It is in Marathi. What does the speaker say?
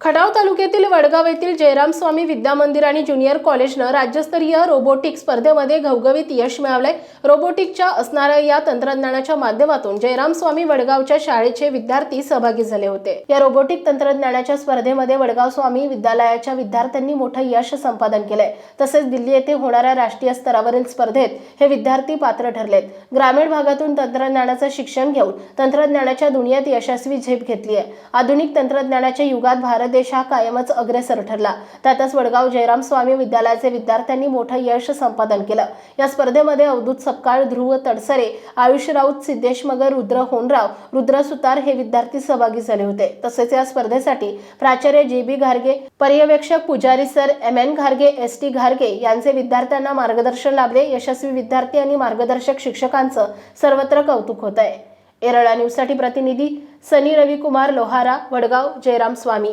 Khatav तालुक्यातील वडगाव येथील जयराम स्वामी विद्या मंदिर आणि ज्युनियर कॉलेजनं राज्यस्तरीय रोबोटिक स्पर्धेमध्ये घवघवीत यश मिळवलंय. रोबोटिकच्या असणाऱ्या या तंत्रज्ञानाच्या माध्यमातून जयराम स्वामी वडगावच्या शाळेचे विद्यार्थी सहभागी झाले होते. या रोबोटिक तंत्रज्ञानाच्या स्पर्धेमध्ये वडगाव स्वामी विद्यालयाच्या विद्यार्थ्यांनी मोठं यश संपादन केलंय. तसेच दिल्ली येथे होणाऱ्या राष्ट्रीय स्तरावरील स्पर्धेत हे विद्यार्थी पात्र ठरलेत. ग्रामीण भागातून तंत्रज्ञानाचं शिक्षण घेऊन तंत्रज्ञानाच्या दुनियेत यशस्वी झेप घेतली आहे आधुनिक तंत्रज्ञानाच्या युगात भारत देश हा कायमच अग्रेसर ठरला. त्यातच वडगाव जयराम स्वामी विद्यालयाचे विद्यार्थ्यांनी मोठं यश संपादन केलं. या स्पर्धेमध्ये अवधूत सपकाळ ध्रुव तडसरे आयुष राऊत सिद्धेश मगर रुद्र होनराव रुद्र सुतार हे विद्यार्थी सहभागी झाले होते. तसेच या स्पर्धेसाठी प्राचार्य जे बी घारगे पर्यवेक्षक पुजारी sir M N घारगे S T घारगे यांचे विद्यार्थ्यांना मार्गदर्शन लाभले. यशस्वी विद्यार्थी आणि मार्गदर्शक शिक्षकांचं सर्वत्र कौतुक होत आहे. एरळा न्यूजसाठी प्रतिनिधी सनी रविकुमार लोहारा वडगाव जयराम स्वामी.